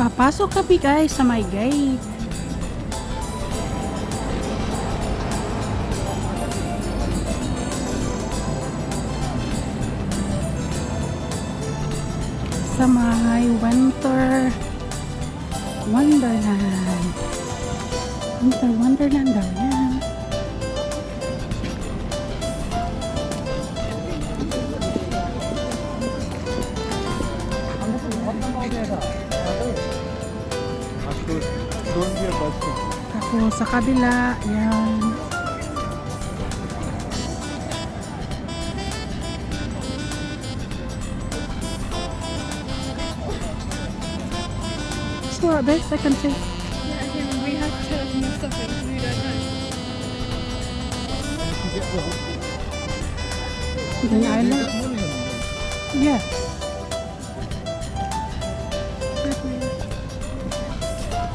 Papasok kami guys sa my gate. Sa my winter wonderland. Winter wonderland daw yan. Ako sa kabila, yan. So, best I can know. The island? Yeah.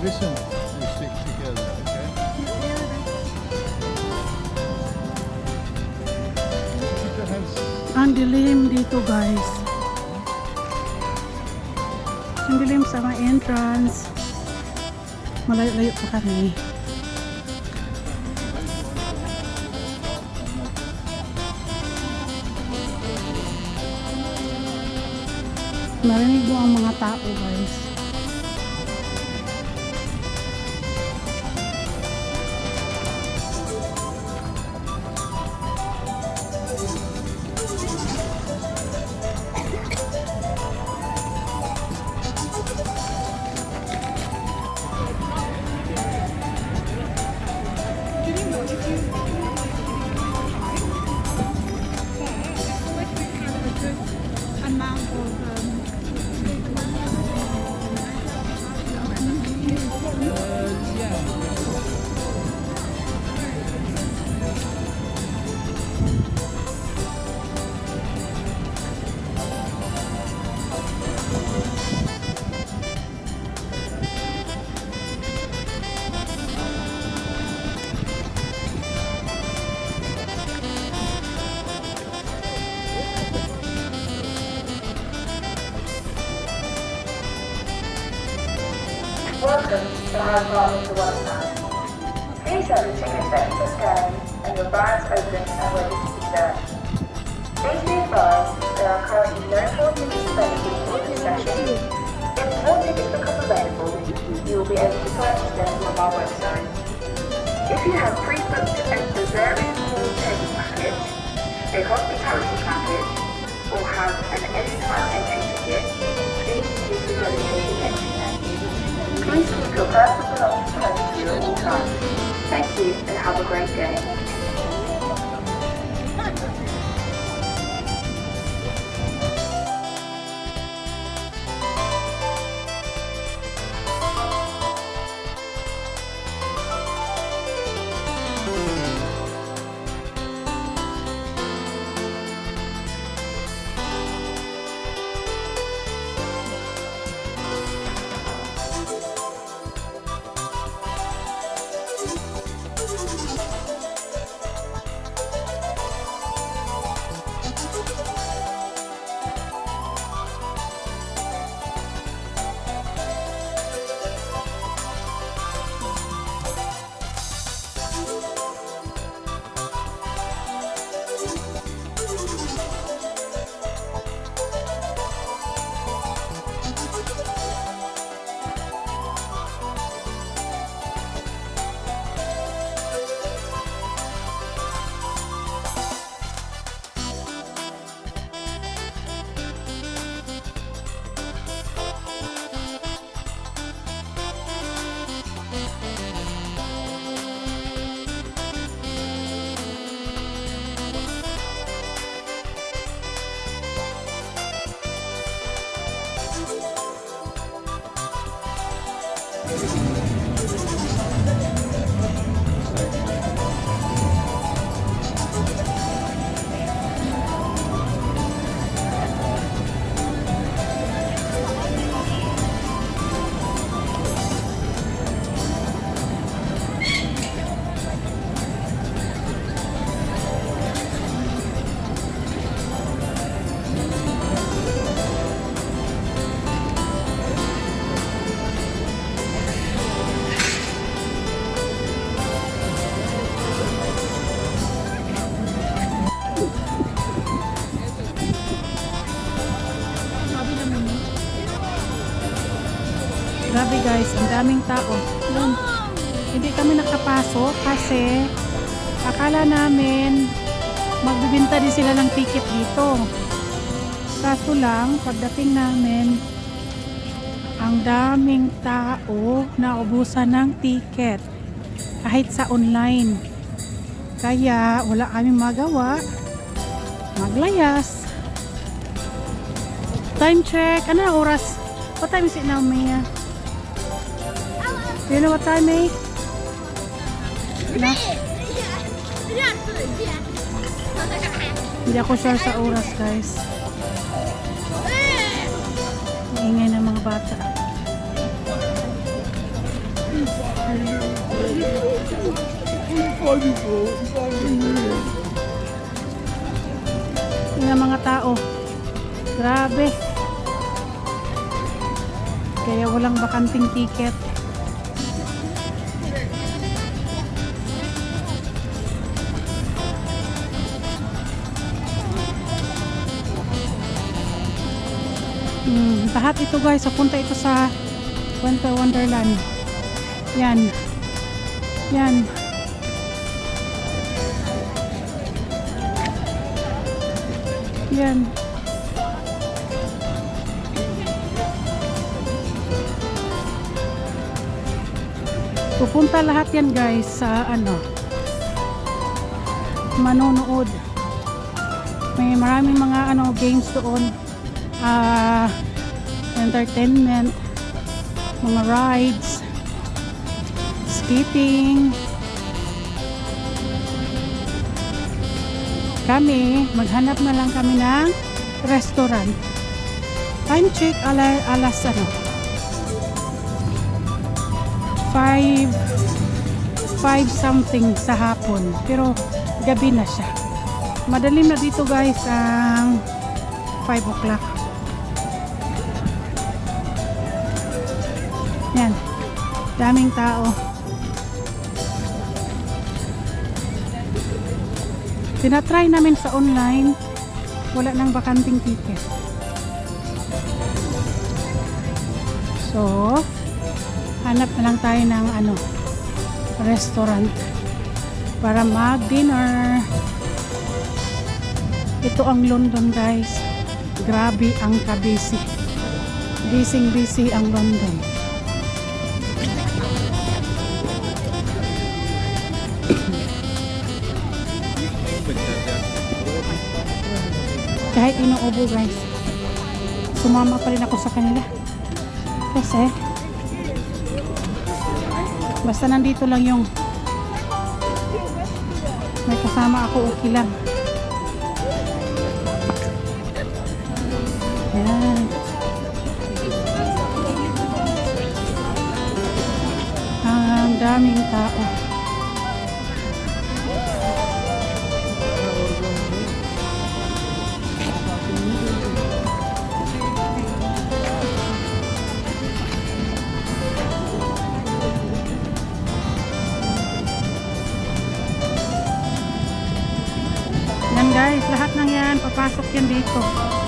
Listen, we stick together, Dilim dito guys. Ang dilim sa mga entrance. Malayo-layo pa kami. Narinig mo ang mga tao guys. Welcome to Kong to Wonderland. Please have your tickets ready for scanning and your bags open and ready to be served. Please be advised there are currently no more tickets available for this session. If more tickets become available, you will be able to purchase them from our website. If you have pre-booked a Bavarian Hall table package, a hospitality package, or have an anytime entry ticket, please use the dedicated. Please keep your personal belongings close to you at all times. Thank you and have a great day. Daming tao. Yun. Hindi kami nakapasok kasi akala namin magbibinta din sila ng ticket dito. Kaso lang, pagdating namin, ang daming tao na ubusan ng ticket kahit sa online. Kaya wala kaming magawa. Maglayas. Time check. Ano oras? What time is it now, Mia? Do you know what time, May? Na? Hindi ako sure sa oras, guys. Ingay ng mga bata. Yung mga tao. Grabe. Kaya walang bakanting ticket. Hmm, lahat ito guys, papunta ito sa Winter Wonderland. Yan. Yan. Yan. Pupunta lahat yan guys sa ano manonood. May maraming mga ano games doon. Ah entertainment, mga rides, skating. Kami, maghanap na lang kami ng restaurant. Time check ala, alas ano? 5 5 something sa hapon. Pero gabi na siya. Madalim na dito guys ang 5 o'clock. Daming tao. Tinatry namin sa online. Wala nang bakanting ticket. So, hanap na lang tayo ng ano, restaurant para mag-dinner. Ito ang London guys. Grabe ang kabisi. Busy ang London. Kahit inuubo guys. Sumama pa rin ako sa kanila. Kasi basta nandito lang yung may kasama ako okay lang. Yan. Ang daming tao. Yan guys, lahat ng